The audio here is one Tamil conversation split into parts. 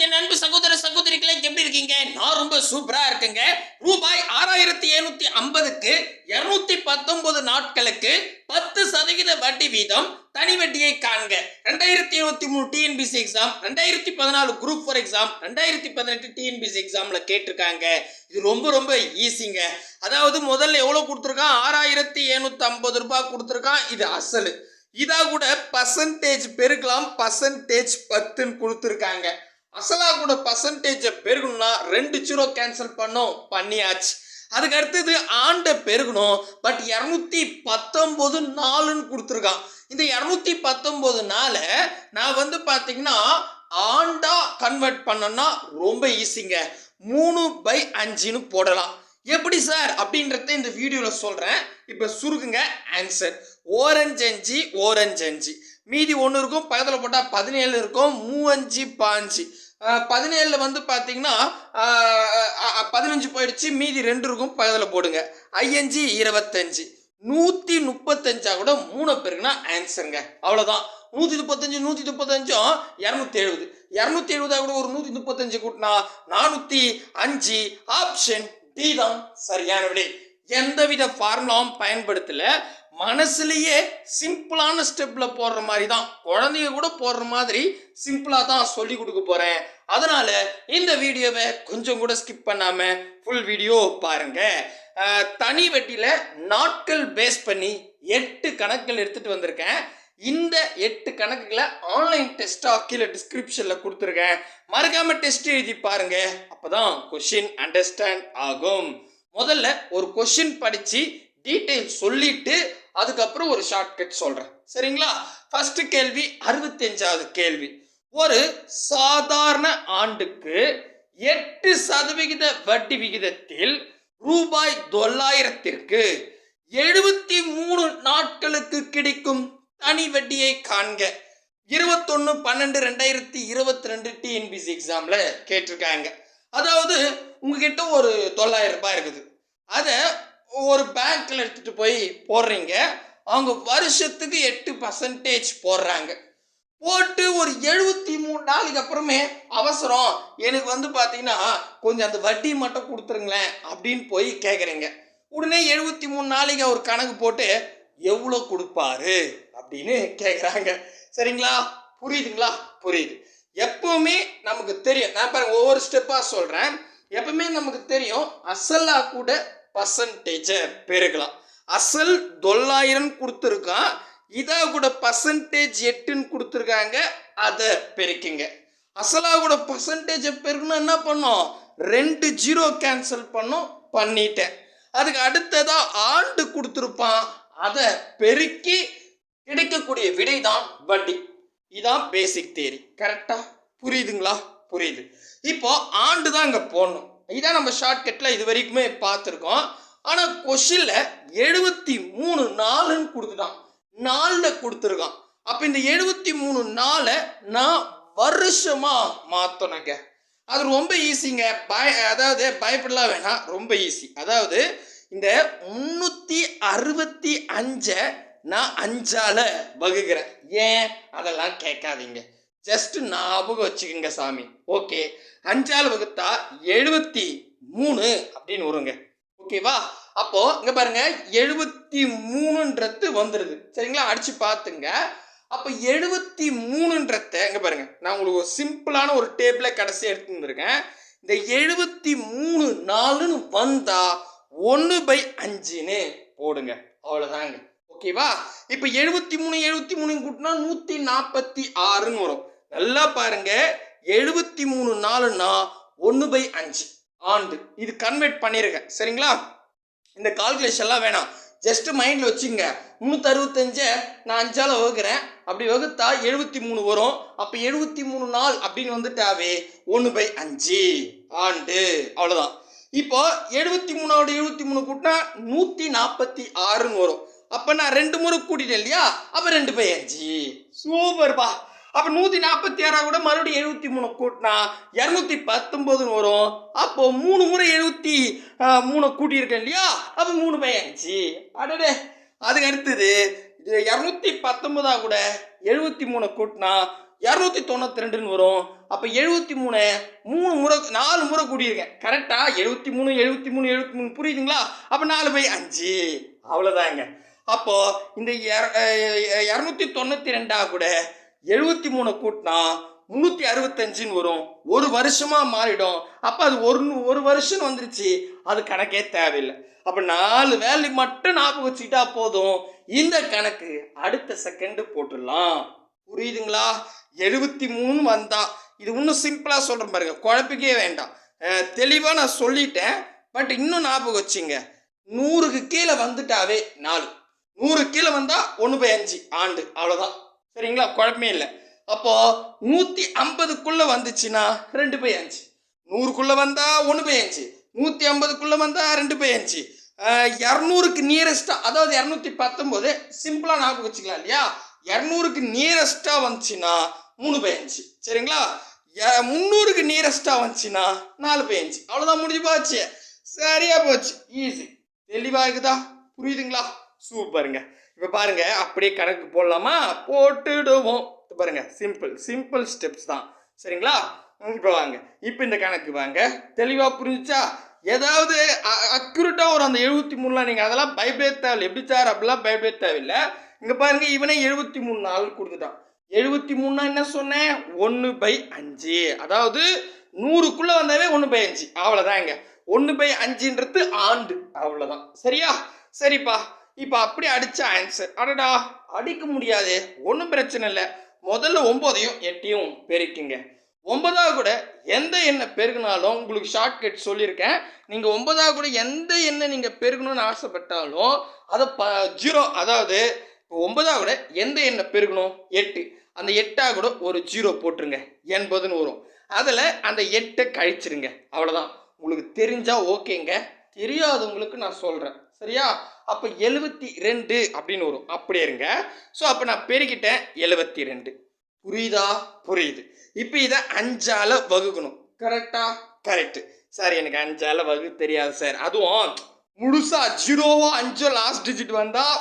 வணக்கம் என் சகோதர சகோதரிகளை எப்படி இருக்கீங்க? நான் ரொம்ப சூப்பரா இருக்கேங்க. ரூபாய் ஆறாயிரத்தி எழுநூத்தி ஐம்பதுக்கு இருநூத்தி பத்தொன்பது நாட்களுக்கு பத்து சதவீத வட்டி வீதம் தனி வட்டியை காண்க. ரெண்டாயிரத்தி இருபத்தி மூணு டிஎன்பிசி எக்ஸாம் ரெண்டாயிரத்தி பதினாலு குரூப் ஃபோர் எக்ஸாம் ரெண்டாயிரத்தி பதினெட்டு டிஎன்பிசி எக்ஸாம்ல கேட்டிருக்காங்க. இது ரொம்ப ரொம்ப ஈஸிங்க அதாவது முதல்ல எவ்வளோ கொடுத்துருக்கான்? ஆறாயிரத்தி எழுநூத்தி ஐம்பது ரூபாய் கொடுத்துருக்கான். இது அசலு. இதா கூட பர்சன்டேஜ் பெருக்கலாம். பர்சன்டேஜ் பத்துன்னு கொடுத்துருக்காங்க. அசலா கூட பர்சன்டேஜை பெருகணும்னா ரெண்டு ஜீரோ கேன்சல் பண்ணோம் பண்ணியாச்சு. அதுக்கு அடுத்தது ஆண்டை பெருகணும் பட் இரநூத்தி பத்தொம்போது நாலுன்னு கொடுத்துருக்கான். இந்த இரநூத்தி பத்தொம்போது நாள நான் வந்து பார்த்தீங்கன்னா ஆண்டா கன்வெர்ட் பண்ணோம்னா ரொம்ப ஈஸிங்க மூணு பை அஞ்சுன்னு போடலாம். எப்படி சார் அப்படின்றத இந்த வீடியோவில் சொல்கிறேன் இப்போ சுருக்குங்க ஆன்சர் ஓரஞ்சு அஞ்சு ஓரஞ்சு அஞ்சு. மீதி ஒன்று இருக்கும் பக்கத்தில் போட்டால் பதினேழு இருக்கும் மூவஞ்சு பாஞ்சு. பதினேழில் வந்து பார்த்தீங்கன்னா பதினஞ்சு போயிடுச்சு. மீதி ரெண்டு இருக்கும். பக்கத்தில் போடுங்க. ஐஎன்ஜி இருபத்தஞ்சு. நூற்றி முப்பத்தஞ்சா கூட மூணு பேருக்குன்னா ஆன்சருங்க அவ்வளோதான் நூற்றி முப்பத்தஞ்சு நூற்றி முப்பத்தஞ்சும் இரநூத்தி எழுபது இரநூத்தி எழுபதா கூட ஒரு நூற்றி முப்பத்தஞ்சு கூட்டினா நானூற்றி அஞ்சு. ஆப்ஷன் டி தான் சரியான விடை. எந்தவித ஃபார்முலாவும் பயன்படுத்தலை. மனசுலேயே சிம்பிளான ஸ்டெப்பில் போடுற மாதிரி தான் குழந்தைங்க கூட போடுற மாதிரி சிம்பிளாக தான் சொல்லி கொடுக்க போகிறேன் அதனால் இந்த வீடியோவை கொஞ்சம் கூட ஸ்கிப் பண்ணாமல் ஃபுல் வீடியோ பாருங்கள் தனி வெட்டியில் நாட்கள் பேஸ் பண்ணி எட்டு கணக்குகள் எடுத்துகிட்டு வந்திருக்கேன். இந்த எட்டு கணக்குகளை ஆன்லைன் டெஸ்ட்டாக கீழே டிஸ்கிரிப்ஷனில் கொடுத்துருக்கேன். மறக்காமல் டெஸ்ட் எழுதி பாருங்கள் அப்போ தான் கொஷின் அண்டர்ஸ்டாண்ட் ஆகும். முதல்ல ஒரு கொஷின் படித்து டீட்டெயில் சொல்லிட்டு அதுக்கப்புறம் ஒரு ஷார்ட்கட் சொல்கிறேன் சரிங்களா? ஃபஸ்ட்டு கேள்வி அறுபத்தஞ்சாவது கேள்வி. ஒரு சாதாரண ஆண்டுக்கு எட்டு சதவிகித வட்டி விகிதத்தில் ரூபாய் தொள்ளாயிரத்திற்கு எழுபத்தி மூணு நாட்களுக்கு கிடைக்கும் தனி வட்டியை காண்க. இருபத்தொன்னு பன்னெண்டு ரெண்டாயிரத்தி இருபத்தி ரெண்டு டிஎன்பிசி எக்ஸாமில் கேட்டிருக்காங்க. அதாவது உங்ககிட்ட ஒரு தொள்ளாயிரம் ரூபாய் இருக்குது. அதை ஒரு பேங்க்கில் எடுத்துகிட்டு போய் போடுறீங்க. அவங்க வருஷத்துக்கு எட்டு பர்சன்டேஜ் போடுறாங்க. போட்டு ஒரு எழுபத்தி மூணு நாளுக்கு அப்புறமே அவசரம். எனக்கு வந்து பார்த்தீங்கன்னா கொஞ்சம் அந்த வட்டி மட்டும் கொடுத்துருங்களேன் அப்படின்னு போய் கேட்குறீங்க உடனே எழுபத்தி மூணு நாளைக்கு அவர் கணக்கு போட்டு எவ்வளோ கொடுப்பாரு? அப்படின்னு கேட்குறாங்க சரிங்களா? புரியுதுங்களா? புரியுது. எப்பவுமே நமக்கு தெரியும். நான் பாருங்க ஒவ்வொரு ஸ்டெப்பாக சொல்கிறேன் எப்பவுமே நமக்கு தெரியும் அசலாக கூட பர்சன்டேஜை பெருக்கலாம். அசல் தொள்ளாயிரம் கொடுத்துருக்கான். இதை கூட பர்சன்டேஜ் எட்டுன்னு கொடுத்துருக்காங்க. அதை பெருக்கிங்க. அசலாக கூட பர்சன்டேஜை பெருக்கணும் என்ன பண்ணோம்? ரெண்டு ஜீரோ கேன்சல் பண்ணோம். பண்ணிட்டேன். அதுக்கு அடுத்ததாக ஆண்டு கொடுத்துருப்பான். அதை பெருக்கி கிடைக்கக்கூடிய விடை தான் வட்டி. இதான் பேசிக் தேரி கரெக்டாக புரியுதுங்களா? புரியுது. இப்போ ஆண்டு தான் இங்கே போடணும். இதான் நம்ம ஷார்ட்கட்டில் இது வரைக்குமே பார்த்துருக்கோம். ஆனால் கொஷினில் எழுபத்தி மூணு நாலுன்னு கொடுத்துட்டான். நாலில் கொடுத்துருக்கான். அப்போ இந்த எழுபத்தி மூணு நாளை நான் வருஷமாக மாற்றணுங்க அது ரொம்ப ஈஸிங்க பய அதாவது பயப்படலாம் வேணாம். ரொம்ப ஈஸி அதாவது இந்த முந்நூற்றி அறுபத்தி அஞ்சை நான் அஞ்சால வகுக்கிறேன். ஏன்? அதெல்லாம் கேட்காதீங்க. ஜஸ்ட் ஞாபகம் வச்சுக்கோங்க சாமி. ஓகே. அஞ்சால வகுத்தா எழுபத்தி மூணு அப்படின்னு வருங்க. ஓகேவா அப்போ இங்க பாருங்க எழுபத்தி மூணுன்றது வந்துடுது சரிங்களா? அடிச்சு பார்த்துங்க. அப்போ எழுபத்தி மூணுன்றத இங்க பாருங்க நான் உங்களுக்கு ஒரு சிம்பிளான ஒரு டேபிளை கடைசி எடுத்து வந்திருக்கேன் இந்த எழுபத்தி மூணு நாலுன்னு வந்தா ஒன்று பை அஞ்சுன்னு போடுங்க. அவ்வளோதாங்க ஓகேவா இப்போ எழுபத்தி மூணு எழுபத்தி மூணு கூட்டினா நூற்றி நாற்பத்தி ஆறுன்னு வரும். நல்லா பாருங்க. எழுபத்தி மூணு நாலுன்னா ஒன்று பை அஞ்சு ஆண்டு. இது கன்வெர்ட் பண்ணிருக்கேன் சரிங்களா? இந்த கால்குலேஷன்லாம் வேணாம். ஜஸ்ட் மைண்டில் வச்சுங்க. முந்நூற்றறுபத்தஞ்சை நான் அஞ்சால் வகுக்கிறேன். அப்படி வகுத்தா எழுபத்தி மூணு வரும். அப்போ எழுபத்தி மூணு நாள் அப்படின்னு வந்துட்டாவே ஒன்று பை அஞ்சு ஆண்டு. அவ்வளோதான் இப்போ எழுபத்தி மூணோட எழுபத்தி மூணு கூட்டினா நூற்றி நாற்பத்தி ஆறுன்னு வரும். அப்போ நான் ரெண்டு முறை கூட்டிட்டேன் இல்லையா? அப்போ ரெண்டு பை அஞ்சு. சூப்பர்ப்பா. அப்போ நூற்றி நாற்பத்தி ஆறாக கூட மறுபடியும் எழுபத்தி மூணு கூட்டினா இரநூத்தி பத்தொம்போதுன்னு வரும். அப்போ மூணு முறை எழுபத்தி மூணு கூட்டியிருக்கேன் இல்லையா? அப்போ மூணு பை அஞ்சு. அடடே. அதுக்கு அடுத்தது இது இரநூத்தி பத்தொன்பதாக கூட எழுபத்தி மூணு கூட்டினா இரநூத்தி தொண்ணூற்றி ரெண்டுன்னு வரும். அப்போ எழுபத்தி மூணு மூணு முறை நாலு முறை கூட்டியிருக்கேன். கரெக்டாக எழுபத்தி மூணு எழுபத்தி மூணு எழுபத்தி மூணு. புரியுதுங்களா? அப்போ நாலு பை அஞ்சு. அவ்வளோதாங்க அப்போது இந்த இரநூத்தி தொண்ணூற்றி ரெண்டா கூட எழுபத்தி மூணு கூட்டினா முந்நூற்றி அறுபத்தஞ்சுன்னு வரும். ஒரு வருஷமாக மாறிடும். அப்போ அது ஒரு ஒரு வருஷம் வந்துருச்சு. அது கணக்கே தேவையில்லை. அப்போ நாலு வேல்யூ மட்டும் ஞாபகம் வச்சுக்கிட்டா போதும். இந்த கணக்கு அடுத்த செகண்டு போட்டுடலாம். புரியுதுங்களா? எழுபத்தி மூணு வந்தா. இது இன்னும் சிம்பிளாக சொல்கிறேன் பாருங்க. குழப்பிக்கே வேண்டாம். தெளிவாக நான் சொல்லிட்டேன். பட் இன்னும் ஞாபகம் வச்சுங்க. நூறுக்கு கீழே வந்துட்டாவே நாலு. நூறு கீழே வந்தால் ஒன்று பை அஞ்சு ஆண்டு. அவ்வளோதான் சரிங்களா? குழப்பமே இல்லை. அப்போ நூற்றி ஐம்பதுக்குள்ளே வந்துச்சுன்னா ரெண்டு பை அஞ்சு. நூறுக்குள்ளே வந்தால் ஒன்று பை அஞ்சு. நூற்றி ஐம்பதுக்குள்ளே வந்தால் ரெண்டு பை அஞ்சு. இரநூறுக்கு நியரஸ்ட்டாக அதாவது இரநூத்தி பத்தொம்போது சிம்பிளாக ஞாபகம் வச்சுக்கலாம் இல்லையா? இரநூறுக்கு நியரஸ்ட்டாக வந்துச்சுன்னா மூணு பை அஞ்சு. சரிங்களா? முந்நூறுக்கு நியரஸ்ட்டாக வந்துச்சுன்னா நாலு பை அஞ்சு. அவ்வளோதான் முடிஞ்சு போச்சு. சரியாக போச்சு. ஈஸி தெளிவாக இருக்குதா? புரியுதுங்களா? சூப்பருங்க இப்போ பாருங்க அப்படியே கணக்கு போடலாமா? போட்டுடுவோம். பாருங்க சிம்பிள் சிம்பிள் ஸ்டெப்ஸ் தான். சரிங்களா? இப்போ வாங்க. இப்போ இந்த கணக்கு வாங்க. தெளிவாக புரிஞ்சுச்சா? ஏதாவது அக்யூரேட்டாக ஒரு அந்த எழுபத்தி மூணுலாம் நீங்கள் அதெல்லாம் பயப்படவே தேவையில்லை. எப்படி சார்? அப்படிலாம் பயப்படவே தேவையில்லை. இங்கே பாருங்க இவனே எழுபத்தி மூணு நாள் கொடுத்துட்டான். எழுபத்தி மூணுனா என்ன சொன்னேன்? ஒன்று பை அஞ்சு. அதாவது நூறுக்குள்ளே வந்தாவே ஒன்று பை அஞ்சு. அவ்வளோதாங்க ஒன்று பை அஞ்சுன்றது ஆண்டு. அவ்வளோதான் சரியா? சரிப்பா. இப்போ அப்படி அடித்த ஆன்சர் அடடா அடிக்க முடியாது. ஒன்றும் பிரச்சனை இல்லை. முதல்ல ஒம்போதையும் எட்டையும் பெருக்கிங்க. ஒன்பதாவது கூட எந்த எண்ணெய் பெருகினாலும் உங்களுக்கு ஷார்ட்கட் சொல்லியிருக்கேன். நீங்கள் ஒன்பதாவது கூட எந்த எண்ணெய் நீங்கள் பெருகணும்னு ஆசைப்பட்டாலும் அதை ப ஜீரோ அதாவது இப்போ ஒன்பதாவது கூட எந்த எண்ணெய் பெருகணும் எட்டு. அந்த எட்டாக கூட ஒரு ஜீரோ போட்டுருங்க. எண்பதுன்னு வரும். அதில் அந்த எட்டை கழிச்சிருங்க. அவ்வளோதான் உங்களுக்கு தெரிஞ்சால் ஓகேங்க. தெரியாதவங்களுக்கு நான் சொல்கிறேன் சரியா? அப்போ எழுபத்தி ரெண்டு அப்படின்னு வரும். அப்படியே இருங்க. ஸோ அப்போ நான் பெருக்கிட்டேன். எழுபத்தி ரெண்டு. புரியுதா? புரியுது. இப்போ இதை அஞ்சால வகுக்கணும். கரெக்டா கரெக்டு சார் எனக்கு அஞ்சால் வகு தெரியாது சார். அதுவும் முழுசா ஜீரோவோ அஞ்சோ லாஸ்ட் டிஜிட் வந்தால்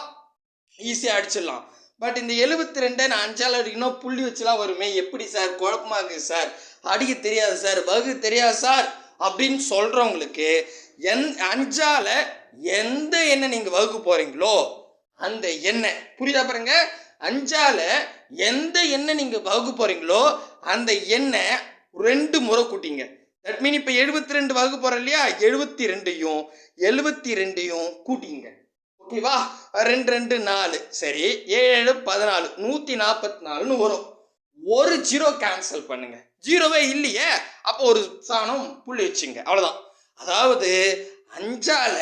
ஈஸியாக அடிச்சிடலாம். பட் இந்த எழுபத்தி ரெண்டை நான் அஞ்சால் அடிக்கணும் புள்ளி வச்சுலாம் வருமே. எப்படி சார்? குழப்பமாக இருக்குது சார். அடிக்க தெரியாது சார். வகு தெரியாது சார். அப்படின்னு சொல்கிறவங்களுக்கு எந் அஞ்சால எந்த எண்ணெய் நீங்கள் வகுக்க போகிறீங்களோ அந்த எண்ணெய் புரியுதா பாருங்க? அஞ்சால எந்த எண்ணெய் நீங்கள் வகுக்க போகிறீங்களோ அந்த எண்ணெய் ரெண்டு முறை கூட்டிங்க. தட் மீன் இப்போ எழுபத்தி ரெண்டு வகுக்க போகிறோம் இல்லையா? எழுபத்தி ரெண்டையும் எழுபத்தி ரெண்டையும் கூட்டிங்க ஓகேவா ரெண்டு ரெண்டு நாலு. சரி. ஏழு பதினாலு. நூற்றி நாற்பத்தி நாலுன்னு வரும். ஒரு ஜீரோ கேன்சல் பண்ணுங்க. ஜீரோவே இல்லையே? அப்போ ஒரு சாணம் புள்ளி வச்சுங்க. அவ்வளோதான் அதாவது அஞ்சால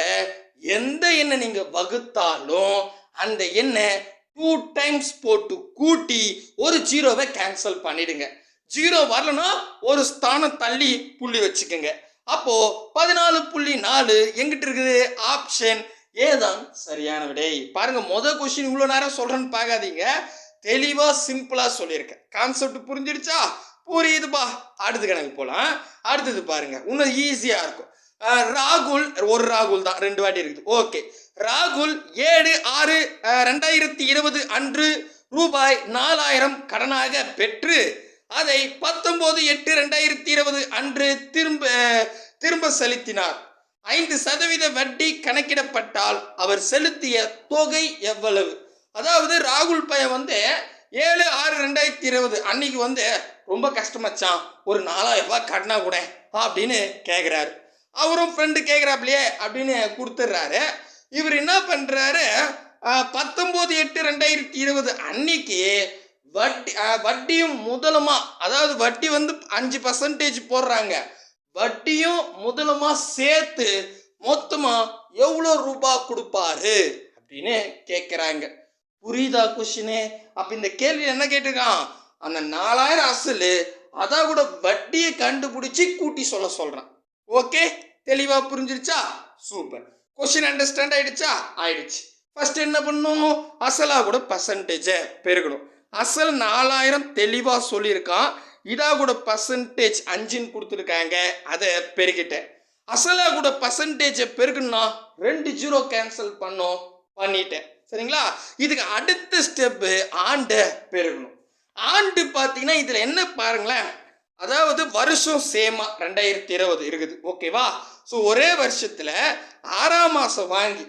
எந்த எண்ணெய் நீங்க வகுத்தாலும் அந்த எண்ணெய் டூ டைம்ஸ் போட்டு கூட்டி ஒரு ஜீரோவை கேன்சல் பண்ணிடுங்க. ஜீரோ வரலன்னா ஒரு ஸ்தானம் தள்ளி புள்ளி வச்சுக்கோங்க. அப்போ பதினாலு புள்ளி நாலு எங்கிட்ட இருக்குது? ஆப்ஷன் ஏதான் சரியான விடை. பாருங்க முத கொஸ்டின் இவ்வளோ நேரம் சொல்றேன்னு பார்க்காதீங்க. தெளிவா சிம்பிளா சொல்லியிருக்கேன். கான்செப்ட் புரிஞ்சிடுச்சா? புரியுதுப்பா. அடுத்த கணக்கு போலாம். அடுத்தது பாருங்க இன்னும் ஈஸியா இருக்கும். ராகுல் ஒரு ராகுல் தான் ரெண்டு வாட்டி இருக்குது. ஓகே. ராகுல் ஏழு ஆறு ரெண்டாயிரத்தி இருபது அன்று ரூபாய் நாலாயிரம் கடனாக பெற்று அதை பத்தொன்பது எட்டு ரெண்டாயிரத்தி இருபது அன்று திரும்ப திரும்ப செலுத்தினார். ஐந்து சதவீத வட்டி கணக்கிடப்பட்டால் அவர் செலுத்திய தொகை எவ்வளவு? அதாவது ராகுல் பையன் வந்து ஏழு ஆறு ரெண்டாயிரத்தி இருபது அன்னைக்கு வந்து ரொம்ப கஷ்டமாச்சான். ஒரு நாலாயிரம் ரூபாய் கடனா கூட அப்படின்னு கேட்குறாரு அவரும் ஃப்ரெண்டு கேட்குறாப்லையே அப்படின்னு கொடுத்துட்றாரு இவர் என்ன பண்ணுறாரு பத்தொம்போது எட்டு ரெண்டாயிரத்தி இருபது அன்னைக்கு வட்டி வட்டியும் முதலுமா அதாவது வட்டி வந்து அஞ்சு பர்சன்டேஜ் போடுறாங்க. வட்டியும் முதலுமா சேர்த்து மொத்தமாக எவ்வளோ ரூபாய் கொடுப்பாரு? அப்படின்னு கேட்குறாங்க புரியுதா கொஷினு அப்போ இந்த கேள்வி என்ன கேட்டிருக்கான்? அந்த நாலாயிரம் அசலு அதான் கூட வட்டியை கண்டுபிடிச்சி கூட்டி சொல்ல சொல்கிறான் ஓகே தெளிவாக புரிஞ்சிருச்சா? சூப்பர் கொஷின் அண்டர்ஸ்டாண்ட் ஆயிடுச்சா? ஆயிடுச்சு. ஃபர்ஸ்ட் என்ன பண்ணும்? அசலா கூட பர்சன்டேஜை பெருகணும். அசல் நாலாயிரம் தெளிவாக சொல்லியிருக்கான். இதாக கூட பர்சன்டேஜ் அஞ்சுன்னு கொடுத்துருக்காங்க. அதை பெருகிட்டேன். அசலாக கூட பர்சன்டேஜை பெருக்கணும்னா ரெண்டு ஜீரோ கேன்சல் பண்ணோம். பண்ணிட்டேன். சரிங்களா? இதுக்கு அடுத்த ஸ்டெப்பு ஆண்டை பெருகணும். ஆண்டு பார்த்தீங்கன்னா இதில் என்ன பாருங்களேன். அதாவது வருஷம் சேமா ரெண்டாயிரத்தி இருபது இருக்குது. ஓகேவா ஸோ ஒரே வருஷத்தில் ஆறாம் மாதம் வாங்கி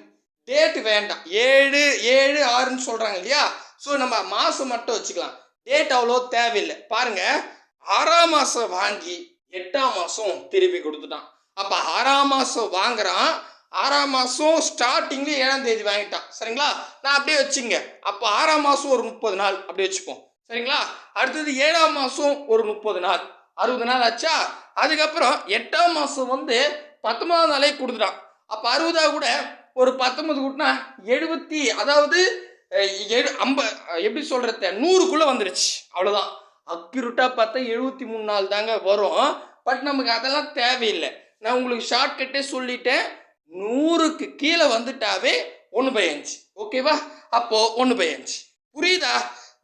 டேட் வேண்டாம். ஏழு ஏழு ஆறுன்னு சொல்கிறாங்க இல்லையா? ஸோ நம்ம மாதம் மட்டும் வச்சுக்கலாம். டேட் அவ்வளோ தேவையில்லை. பாருங்க ஆறாம் மாதம் வாங்கி எட்டாம் மாதம் திருப்பி கொடுத்துட்டான். அப்போ ஆறாம் மாதம் வாங்குறான். ஆறாம் மாதம் ஸ்டார்டிங்ல ஏழாம் தேதி வாங்கிட்டான். சரிங்களா? நான் அப்படியே வச்சுங்க. அப்போ ஆறாம் மாதம் ஒரு முப்பது நாள். அப்படியே வச்சுப்போம். சரிங்களா? அடுத்தது ஏழாம் மாதம் ஒரு முப்பது நாள். அறுபது நாள் ஆச்சா? அதுக்கப்புறம் எட்டாம் மாதம் வந்து பத்தொன்பதாம் நாளே கொடுத்துட்டான். அப்போ அறுபதாவது கூட ஒரு பத்தொன்பது கூட்டினா எழுபத்தி அதாவது எழு ஐம்ப எப்படி சொல்கிறது நூறுக்குள்ளே வந்துருச்சு. அவ்வளோதான் அக்யூரட்டாக பார்த்தா எழுபத்தி மூணு நாள் தாங்க வரும். பட் நமக்கு அதெல்லாம் தேவையில்லை. நான் உங்களுக்கு ஷார்ட்கட்டே சொல்லிட்டேன். நூறுக்கு கீழே வந்துட்டாவே ஒன்று பை அஞ்சு. ஓகேவா அப்போது ஒன்று பை அஞ்சு. புரியுதா?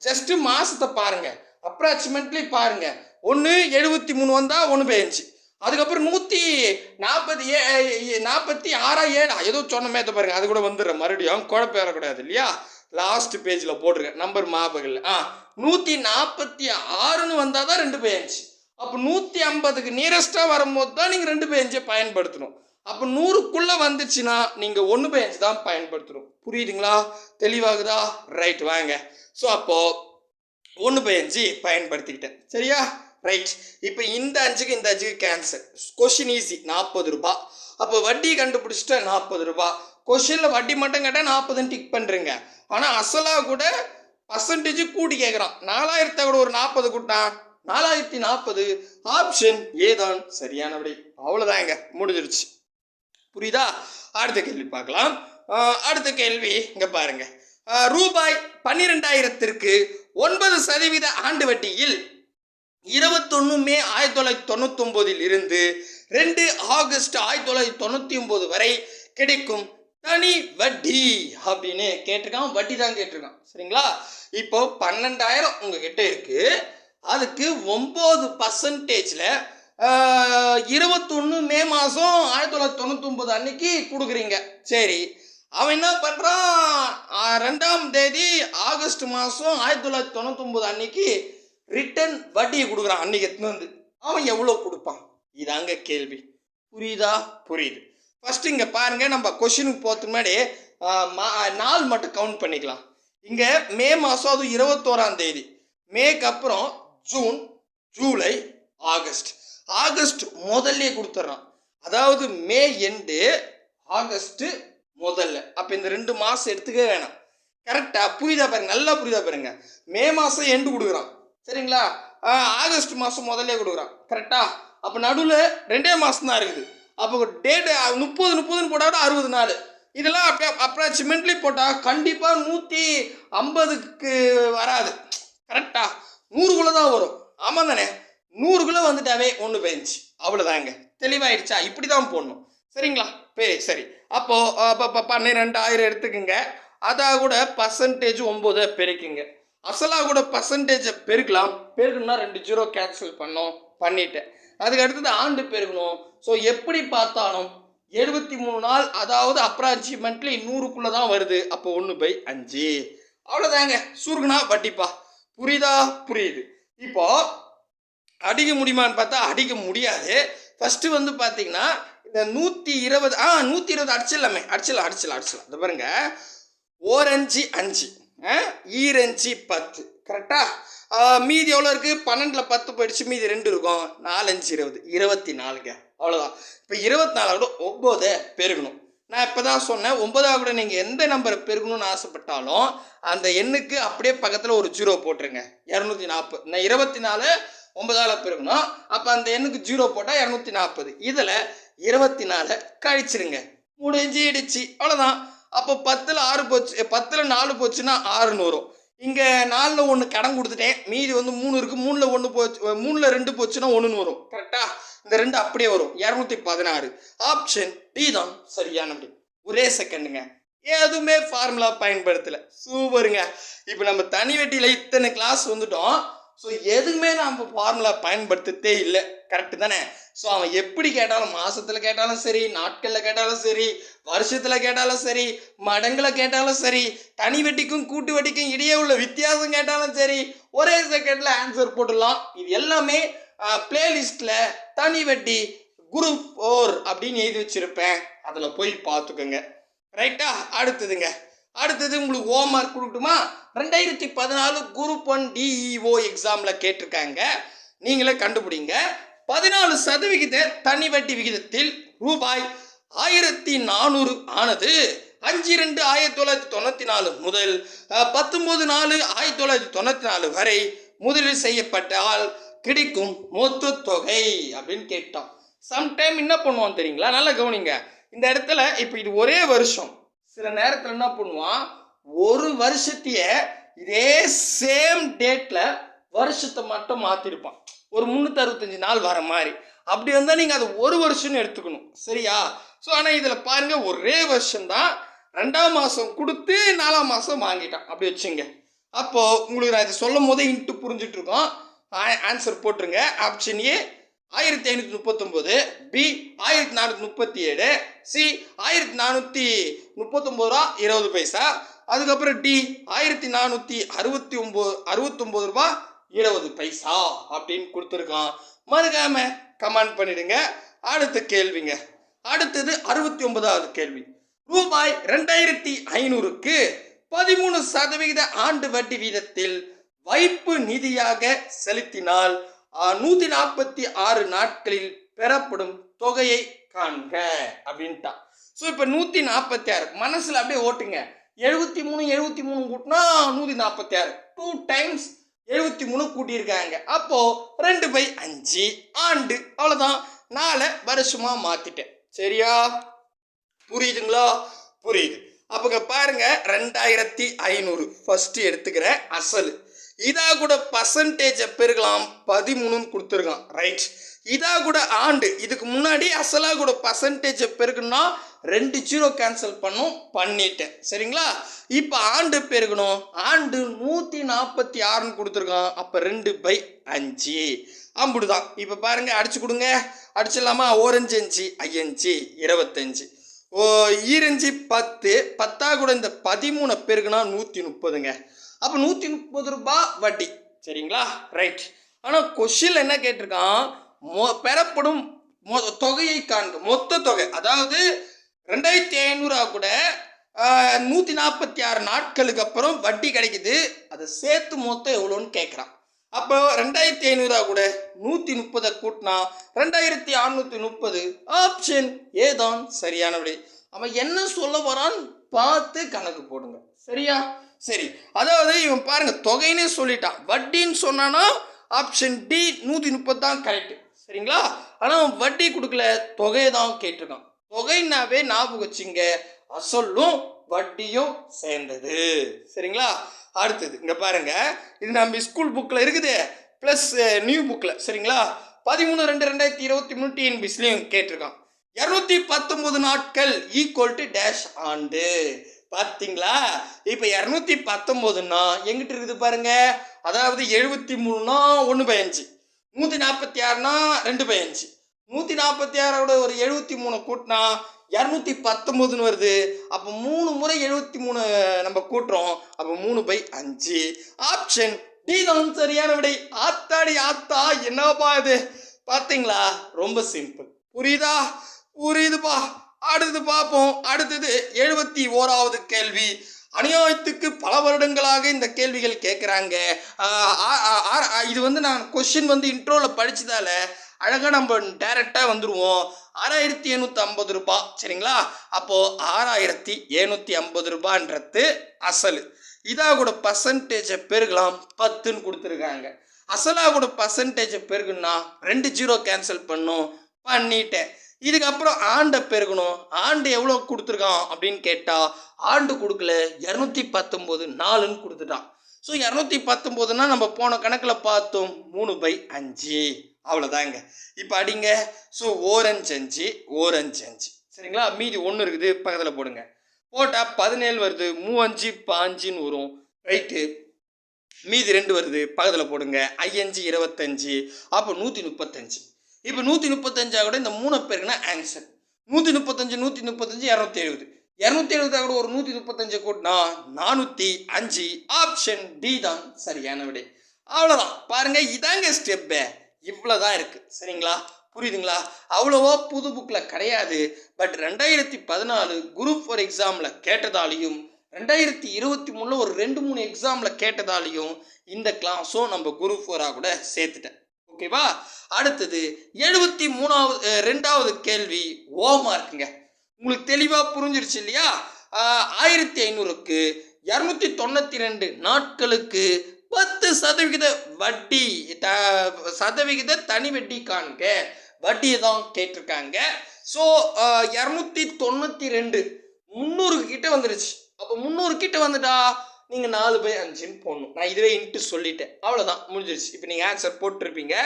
ஜஸ்ட்டு மாதத்தை பாருங்கள் அப்ராக்சிமேட்லி பாருங்கள் ஒன்று எழுபத்தி மூணு வந்தால் ஒன்று பை அதுக்கப்புறம் நூற்றி நாற்பது ஏ நாற்பத்தி ஆறா ஏழா? ஏதோ சொன்னமே பாருங்க அது கூட வந்துடுறேன். மறுபடியும் குழப்பம் வரக்கூடாது இல்லையா? லாஸ்ட் பேஜில் போட்டிருக்கேன். நம்பர் மாபகல் ஆ நூற்றி நாற்பத்தி ஆறுன்னு வந்தால் தான் ரெண்டு பேஞ்சு அப்போ நூற்றி ஐம்பதுக்கு நியரஸ்ட்டாக வரும்போது தான் நீங்கள் ரெண்டு பேஞ்சை பயன்படுத்தணும். அப்போ நூறுக்குள்ளே வந்துச்சுன்னா நீங்கள் ஒன்று பேஞ்சு தான் பயன்படுத்தணும். புரியுதுங்களா? தெளிவாகுதா? ரைட் வாங்க. ஸோ அப்போது ஒன்று பை பயன்படுத்திக்கிட்டேன். சரியா? ரைட் இப்போ இந்த அஞ்சுக்கு இந்த அஞ்சுக்கு கேன்சல் கொஷின் ஈஸி நாற்பது ரூபா. அப்போ வட்டி கண்டுபிடிச்சிட்டா நாற்பது ரூபா. கொஷினில் வட்டி மட்டும் கேட்டால் நாற்பதுன்னு டிக் பண்ணுறீங்க ஆனால் அசலாக கூட பர்சன்டேஜ் கூட்டி கேட்குறான் நாலாயிரத்தை கூட ஒரு நாற்பது கூட்டான் நாலாயிரத்தி நாற்பது. ஆப்ஷன் ஏதான் சரியான விடை அவ்வளோதாங்க முடிஞ்சிருச்சு. புரியுதா? அடுத்த கேள்வி பார்க்கலாம். அடுத்த கேள்வி இங்கே பாருங்க. ரூபாய் பன்னிரெண்டாயிரத்திற்கு ஒன்பது சதவீத ஆண்டு வட்டியில் இருபத்தொன்று மே ஆயிரத்தி தொள்ளாயிரத்தி தொண்ணூத்தொம்போதில் இருந்து ரெண்டு ஆகஸ்ட் ஆயிரத்தி தொள்ளாயிரத்தி தொண்ணூற்றி ஒம்பது வரை கிடைக்கும் தனி வட்டி அப்படின்னு கேட்டிருக்கான். வட்டி தான் கேட்டிருக்கான். சரிங்களா? இப்போ பன்னெண்டாயிரம் உங்ககிட்ட இருக்கு. அதுக்கு ஒம்பது பர்சன்டேஜில் இருபத்தொன்று மே மாதம் ஆயிரத்தி தொள்ளாயிரத்தி தொண்ணூத்தொம்பது அன்னைக்கு கொடுக்குறீங்க. சரி. அவன் என்ன பண்ணுறான் ரெண்டாம் தேதி ஆகஸ்ட் மாதம் ஆயிரத்தி தொள்ளாயிரத்தி தொண்ணூத்தொம்பது அன்னைக்கு ரிட்டர்ன் வட்டியை கொடுக்குறான். அன்னைக்கு எடுத்துன்னு வந்து? அவன் எவ்வளோ கொடுப்பான்? இதாங்க கேள்வி. புரியுதா? புரியுது. ஃபஸ்ட்டு இங்கே பாருங்கள் நம்ம கொஷினுக்கு போகிறதுக்கு முன்னாடி மா- நாள் மட்டும் கவுண்ட் பண்ணிக்கலாம். இங்கே மே மாதம் அது இருபத்தோராம் தேதி. மேக்கு அப்புறம் ஜூன் ஜூலை ஆகஸ்ட் ஆகஸ்ட் முதல்ல கொடுத்துட்றான். அதாவது மே எண்டு ஆகஸ்ட்டு முதல்ல. அப்போ இந்த ரெண்டு மாதம் எடுத்துக்கவே வேணாம். கரெக்டாக புரியுதா பாருங்க? நல்லா புரியுதா பாருங்க? மே மாதம் எண்டு கொடுக்குறான். சரிங்களா? ஆகஸ்ட் மாதம் முதல்ல கொடுக்குறான். கரெக்டாக அப்போ நடுவில் ரெண்டே மாதம் தான் இருக்குது. அப்போ டேட்டு முப்பது முப்பதுன்னு போட்டால் அறுபது நாள். இதெல்லாம் அப்படியே அப்ராக்சிமேட்லி போட்டால் கண்டிப்பாக நூற்றி ஐம்பதுக்கு வராது. கரெக்டாக நூறுக்குள்ளே தான் வரும். ஆமாம் தானே? நூறுக்குள்ளே வந்துட்டாவே ஒன்று பேஞ்சு அவ்வளோதாங்க தெளிவாயிடுச்சா? இப்படி தான் போடணும். சரிங்களா? பே சரி. அப்போது அப்போ பன்னிரெண்டாயிரம் எடுத்துக்கோங்க. அதாக கூட பர்சன்டேஜ் ஒம்பது பெருக்குங்க. அசலா கூட பர்சன்டேஜை பெருக்கலாம். பெருக்கணும்னா ரெண்டு ஜீரோ கேன்சல் பண்ணோம் பண்ணிட்டேன். அதுக்கு அடுத்தது ஆண்டு பெருக்கணும். ஸோ எப்படி பார்த்தாலும் எழுபத்தி மூணு நாள் அதாவது அப்ராக்சிமெண்ட்லி நூறுக்குள்ளே தான் வருது. அப்போ ஒன்று பை அஞ்சு. அவ்வளோதாங்க சுருகுனா வட்டிப்பா. புரியுதா? புரியுது. இப்போ அடிக்க முடியுமான்னு பார்த்தா அடிக்க முடியாது. ஃபஸ்ட்டு வந்து பார்த்தீங்கன்னா இந்த நூற்றி இருபது ஆ நூற்றி இருபது அடிச்சிடலாமே. அடிச்சிடலாம் அடிச்சிடலாம் அடிச்சிடலாம். அது பாருங்க. ஓரஞ்சு அஞ்சு. ஈரஞ்சு பத்து. கரெக்டா? மீதி எவ்வளோ இருக்குது பன்னெண்டில் பத்து போயிடுச்சு. மீதி ரெண்டு இருக்கும். நாலஞ்சு இருபது. இருபத்தி நாலுங்க அவ்வளோதான் இப்போ இருபத்தி நாலு கூட ஒம்பது பெருகணும். நான் இப்போ தான் சொன்னேன் ஒன்பதாவது கூட நீங்கள் எந்த நம்பரை பெருகணும்னு ஆசைப்பட்டாலும் அந்த எண்ணுக்கு அப்படியே பக்கத்தில் ஒரு ஜீரோ போட்டுருங்க. இரநூத்தி நாற்பது நான் இருபத்தி நாலு ஒன்பதால் பெருகணும். அப்போ அந்த எண்ணுக்கு ஜீரோ போட்டால் இரநூத்தி நாற்பது இதில் இருபத்தி நாலு கழிச்சிருங்க. முடிஞ்சிடுச்சு. அவ்வளோதான் அப்போ பத்தில் ஆறு போச்சு பத்தில் நாலு போச்சுன்னா ஆறுன்னு வரும் இங்கே நாலில் ஒன்று கடன் கொடுத்துட்டேன் மீதி வந்து மூணு இருக்குது மூணில் ஒன்று போச்சு மூணில் ரெண்டு போச்சுன்னா ஒன்றுன்னு வரும் கரெக்டாக இந்த ரெண்டு அப்படியே வரும் இரநூத்தி பதினாறு. ஆப்ஷன் டி தான் சரியான சரியானபடி ஒரே செகண்டுங்க எதுவுமே ஃபார்முலா பயன்படுத்தலை. சூப்பருங்க. இப்போ நம்ம தனி வெட்டியில் இத்தனை கிளாஸ் வந்துட்டோம். ஸோ எதுவுமே நம்ம ஃபார்முலா பயன்படுத்ததே இல்லை. கரெக்டு தானே? ஸோ அவன் எப்படி கேட்டாலும் மாதத்தில் கேட்டாலும் சரி நாட்களில் கேட்டாலும் சரி வருஷத்தில் கேட்டாலும் சரி மடங்களில் கேட்டாலும் சரி தனி வட்டிக்கும் கூட்டு வட்டிக்கும் இடையே உள்ள வித்தியாசம் கேட்டாலும் சரி ஒரே செகண்டில் ஆன்சர் போட்டுடலாம். இது எல்லாமே பிளேலிஸ்டில் தனி வட்டி குரூப் ஃபோர் அப்படின்னு எழுதி வச்சுருப்பேன். அதில் போய் பார்த்துக்கோங்க. ரைட்டா அடுத்ததுங்க. அடுத்தது உங்களுக்கு ஹோம்ஒர்க் கொடுக்கட்டுமா? ரெண்டாயிரத்தி பதினாலு குரூப் ஒன் டிஇஓ எக்ஸாமில் கேட்டிருக்காங்க. நீங்களே கண்டுபிடிங்க. பதினாலு சதவிகித தனி வட்டி விகிதத்தில் ரூபாய் ஆயிரத்தி நானூறு ஆனது அஞ்சு ரெண்டு ஆயிரத்தி தொள்ளாயிரத்தி தொண்ணூற்றி நாலு முதல் பத்தொம்போது நாலு ஆயிரத்தி தொள்ளாயிரத்தி தொண்ணூற்றி நாலு வரை முதலீடு செய்யப்பட்டால் கிடைக்கும் மொத்த தொகை அப்படின்னு கேட்டோம். சம்டைம் என்ன பண்ணுவோம் தெரியுங்களா? நல்லா கவனிங்க. இந்த இடத்துல இப்போ இது ஒரே வருஷம். சில நேரத்தில் என்ன பண்ணுவான்? ஒரு வருஷத்தைய இதே சேம் டேட்டில் வருஷத்தை மட்டும் மாற்றிருப்பான் ஒரு முந்நூற்றி அறுபத்தஞ்சு நாள் வர மாதிரி. அப்படி வந்தால் நீங்கள் அது ஒரு வருஷம்னு எடுத்துக்கணும். சரியா? ஸோ ஆனால் இதில் பாருங்கள் ஒரே வருஷம்தான் ரெண்டாம் மாதம் கொடுத்து நாலாம் மாதம் வாங்கிட்டான். அப்படி வச்சுங்க. அப்போது உங்களுக்கு நான் இதை சொல்லும் போதே இன்ட்டு புரிஞ்சிட்ருக்கோம் ஆன்சர் போட்டுருங்க. ஆப்ஷன் ஏ ஆயிரத்தி ஐநூற்றி முப்பத்தொம்போது பி ஆயிரத்தி நானூற்றி முப்பத்தி ஏழு சி ஆயிரத்தி நானூற்றி முப்பத்தொம்போது ரூபா இருபது பைசா. அதுக்கப்புறம் டி ஆயிரத்தி நானூற்றி அறுபத்தி ஒம்பது அறுபத்தொம்போது ரூபா இருபது பைசா அப்படின்னு கொடுத்துருக்கான். மறுக்காம கமெண்ட் பண்ணிடுங்க. அடுத்த கேள்விங்க. அடுத்தது அறுபத்தி ஒன்பதாவது கேள்வி. ரூபாய் ரெண்டாயிரத்தி ஐநூறுக்கு பதிமூணு சதவிகித ஆண்டு வட்டி வீதத்தில் வைப்பு நிதியாக செலுத்தினால் நூற்றி நாற்பத்தி ஆறு நாட்களில் பெறப்படும் தொகையை காண்க அப்படின்ட்டான் ஸோ இப்போ நூற்றி நாற்பத்தி ஆறு மனசில் அப்படியே ஓட்டுங்க. எழுபத்தி மூணு எழுபத்தி மூணு கூட்டினா நூற்றி நாற்பத்தி ஆறு டூ டைம்ஸ் எழுபத்தி மூணு கூட்டியிருக்காங்க. அப்போ ரெண்டு பை அஞ்சு ஆண்டு. அவ்வளோதான் நாளை வருஷமாக மாற்றிட்டேன் சரியா? புரியுதுங்களா? புரியுது. அப்போங்க பாருங்க ரெண்டாயிரத்தி ஐநூறு. ஃபர்ஸ்ட் எடுத்துக்கிறேன் அசல். இதாக கூட பர்சன்டேஜை பெருக்கலாம் பதிமூணுன்னு கொடுத்துருக்கான் ரைட் இதாக கூட ஆண்டு இதுக்கு முன்னாடி அசலாக கூட பர்சன்டேஜை பெருக்கணும்னா ரெண்டு ஜீரோ கேன்சல் பண்ணும் பண்ணிட்டேன். சரிங்களா? இப்போ ஆண்டு பெருகணும் ஆண்டு நூற்றி நாற்பத்தி ஆறுன்னு கொடுத்துருக்கான். அப்போ ரெண்டு பை அஞ்சு. அம்புடுதான். இப்போ பாருங்கள் அடிச்சு கொடுங்க. அடிச்சிடலாமா? ஓரஞ்சு அஞ்சு ஐயஞ்சு இருபத்தஞ்சு. ஓ ஈரஞ்சு பத்து. பத்தா கூட இந்த பதிமூணு பேருக்குன்னா நூற்றி முப்பதுங்க. அப்போ நூற்றி முப்பது ரூபாய் வட்டி. சரிங்களா? ரைட் ஆனால் கொஷில் என்ன கேட்டிருக்கான்? மொ பெறப்படும் மொ தொகையை காண்க மொத்த தொகை. அதாவது ரெண்டாயிரத்தி ஐநூறுரூவா கூட நூற்றி நாற்பத்தி ஆறு நாட்களுக்கு அப்புறம் வட்டி கிடைக்குது. அதை சேர்த்து மொத்தம் எவ்வளோன்னு கேட்குறான். அப்போ ரெண்டாயிரத்தி ஐநூறுரூவா கூட நூற்றி முப்பதை கூட்டினா ரெண்டாயிரத்தி அறநூற்றி முப்பது. ஆப்ஷன் ஏதான் சரியான விடை அவன் என்ன சொல்ல வரான்னு பார்த்து கணக்கு போடுங்க. சரியா? சரி அதாவது இவன் பாருங்க தொகைன்னே சொல்லிட்டான். வட்டின்னு சொன்னானா ஆப்ஷன் டி நூற்றி முப்பது தான் கரெக்டு சரிங்களா? ஆனால் அவன் வட்டி கொடுக்கல தொகையை தான் கேட்டிருக்கான். தொகைனாவே ஞாபகம் வச்சுங்க அசலும் வட்டியும் சேர்ந்தது. சரிங்களா? அடுத்தது இங்கே பாருங்க இது நம்ம ஸ்கூல் புக்கில் இருக்குது ப்ளஸ் நியூ புக்கில் சரிங்களா? பதிமூணு ரெண்டு ரெண்டாயிரத்தி இருபத்தி மூணு டிஎன்பிஸ்லையும் கேட்டிருக்கான். இரநூத்தி பத்தொன்பது நாட்கள் ஈக்குவல் டு டேஷ் ஆண்டு. பார்த்தீங்களா இப்போ இரநூத்தி பத்தொம்போதுன்னா எங்கிட்ட இருக்குது பாருங்க? அதாவது எழுபத்தி மூணுனா ஒன்று பயஞ்சு நூற்றி நாற்பத்தி ஆறுனா ரெண்டு பயஞ்சு நூற்றி நாற்பத்தி ஆறோட ஒரு எழுபத்தி மூணு கூட்டினா இரநூத்தி பத்தொம்போதுன்னு வருது. அப்போ மூணு முறை எழுபத்தி மூணு நம்ம கூட்டுறோம். அப்போ மூணு பை அஞ்சு. ஆப்ஷன் டி தான் சரியான விடை. ஆத்தாடி ஆத்தா என்னப்பா இது? பார்த்தீங்களா ரொம்ப சிம்பிள் புரியுதா? புரியுதுப்பா. அடுத்தது பார்ப்போம். அடுத்தது எழுபத்தி ஓராவது கேள்வி. அநியாயத்துக்கு பல வருடங்களாக இந்த கேள்விகள் கேட்குறாங்க. இது வந்து நான் கொஷின் வந்து இன்ட்ரோவில் படித்ததால் அழகாக நம்ம டைரெக்டாக வந்துடுவோம் ஆறாயிரத்தி எழுநூற்றி ஐம்பது ரூபாய் சரிங்களா? அப்போது ஆறாயிரத்தி எழுநூற்றி ஐம்பது ரூபான்றது அசல். இதாக கூட பர்சன்டேஜை பெருகலாம். பத்துன்னு கொடுத்துருக்காங்க. அசலாக கூட பர்சன்டேஜை பெருகுன்னா ரெண்டு ஜீரோ கேன்சல் பண்ணும். பண்ணிட்டேன். இதுக்கப்புறம் ஆண்டை பெருகணும். ஆண்டு எவ்வளோ கொடுத்துருக்கான் அப்படின்னு கேட்டால் ஆண்டு கொடுக்கல இரநூத்தி பத்தொம்போது நாலுன்னு கொடுத்துட்டான். ஸோ இரநூத்தி பத்தொம்போதுனா நம்ம போன கணக்கில் பார்த்தோம் மூணு பை அஞ்சு. அவ்வளோதாங்க இப்போ அடிங்க. ஸோ ஓரஞ்சு அஞ்சு ஓரஞ்சு அஞ்சு. சரிங்களா? மீதி ஒன்று இருக்குது பக்கத்தில் போடுங்க. போட்டால் பதினேழு வருது மூவஞ்சு பாஞ்சுன்னு வரும். ரைட்டு மீதி ரெண்டு வருது பக்கத்தில் போடுங்க. ஐயஞ்சு இருபத்தஞ்சு. அப்போ நூற்றி முப்பத்தஞ்சு. இப்போ நூற்றி முப்பத்தஞ்சா கூட இந்த மூணு பேருக்குன்னா ஆன்சர் நூற்றி முப்பத்தஞ்சு நூற்றி முப்பத்தஞ்சு இரநூத்தி எழுபது இரநூத்தி எழுபதா கூட ஒரு நூற்றி முப்பத்தஞ்சு கூட்டினா நானூற்றி அஞ்சு. ஆப்ஷன் டி தான் சரியான விடை. அவ்வளோதான் பாருங்க இதாங்க ஸ்டெப்பு இவ்வளோதான் இருக்குது சரிங்களா? புரியுதுங்களா? அவ்வளோவா புது புக்கில் கிடையாது. பட் ரெண்டாயிரத்தி பதினாலு குரூப் ஃபோர் எக்ஸாமில் கேட்டதாலையும் ரெண்டாயிரத்தி இருபத்தி மூணில் ஒரு ரெண்டு மூணு எக்ஸாமில் கேட்டதாலையும் இந்த கிளாஸும் நம்ம குரூப் ஃபோராக கூட சேர்த்துட்டேன். ஓகேவா அடுத்தது எழுபத்தி மூணாவது ரெண்டாவது கேள்வி ஓ மார்க்குங்க உங்களுக்கு தெளிவாக புரிஞ்சிருச்சு இல்லையா? ஆயிரத்தி ஐநூறுக்கு இரநூத்தி தொண்ணூற்றி ரெண்டு நாட்களுக்கு பத்து சதவிகித வட்டி த சதவிகித தனி வட்டி காண்க. வட்டியை தான் கேட்டிருக்காங்க. ஸோ இரநூத்தி தொண்ணூற்றி ரெண்டு முந்நூறு கிட்ட வந்துருச்சு. அப்போ முந்நூறு கிட்ட வந்துட்டா? நீங்கள் நாலு பை அஞ்சுன்னு போடணும். நான் இதுவே இன்ட்டு சொல்லிட்டேன். அவ்வளோதான் முடிஞ்சிருச்சு. இப்போ நீங்கள் ஆன்சர் போட்டிருப்பீங்க.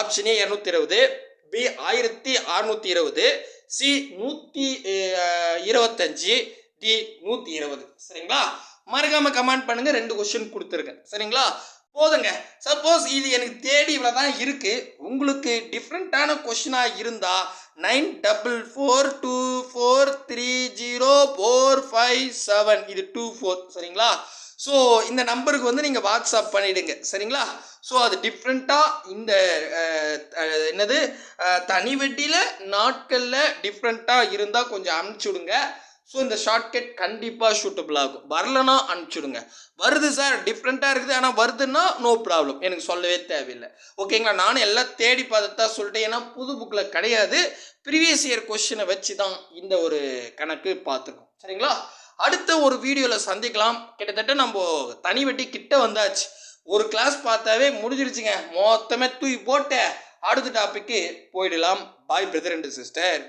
ஆப்ஷன் ஏ இரநூத்தி இருபது பி ஆயிரத்தி அறநூற்றி இருபது சி நூற்றி இருபத்தஞ்சி டி நூற்றி இருபது. சரிங்களா? மறக்காமல் கமெண்ட் பண்ணுங்கள் ரெண்டு கொஷின் கொடுத்துருக்கேன். சரிங்களா? போதுங்க. சப்போஸ் இது எனக்கு தேடி இவ்வளோ தான் இருக்குது உங்களுக்கு டிஃப்ரெண்ட்டான கொஷினாக இருந்தால் nine double four two four three zero four five seven இது டூ ஃபோர் சரிங்களா? ஸோ இந்த நம்பருக்கு வந்து நீங்கள் வாட்ஸ்அப் பண்ணிவிடுங்க சரிங்களா? ஸோ அது டிஃப்ரெண்ட்டாக இந்த என்னது? தனி வெட்டியில் நாட்களில் டிஃப்ரெண்ட்டாக இருந்தால் கொஞ்சம் அனுப்பிச்சி விடுங்க. ஸோ இந்த ஷார்ட்கட் கண்டிப்பாக ஷூட்டபிள் ஆகும். வரலனா அனுப்பிச்சுடுங்க. வருது சார் டிஃப்ரெண்ட்டாக இருக்குது. ஆனால் வருதுன்னா நோ ப்ராப்ளம் எனக்கு சொல்லவே தேவையில்லை. ஓகேங்களா நானும் எல்லாம் தேடி பார்த்தா சொல்லிட்டேன். ஏன்னா புது புக்கில் கிடையாது. ப்ரீவியஸ் இயர் கொஷினை வச்சு தான் இந்த ஒரு கணக்கு பார்த்துருக்கோம். சரிங்களா? அடுத்த ஒரு வீடியோவில் சந்திக்கலாம். கிட்டத்தட்ட நம்ம தனி வட்டி கிட்ட வந்தாச்சு. ஒரு கிளாஸ் பார்த்தாவே முடிஞ்சிருச்சுங்க. மொத்தமே தூக்கி போட்டு அடுத்த டாபிக்கு போயிடலாம். பாய் பிரதர் அண்ட் சிஸ்டர்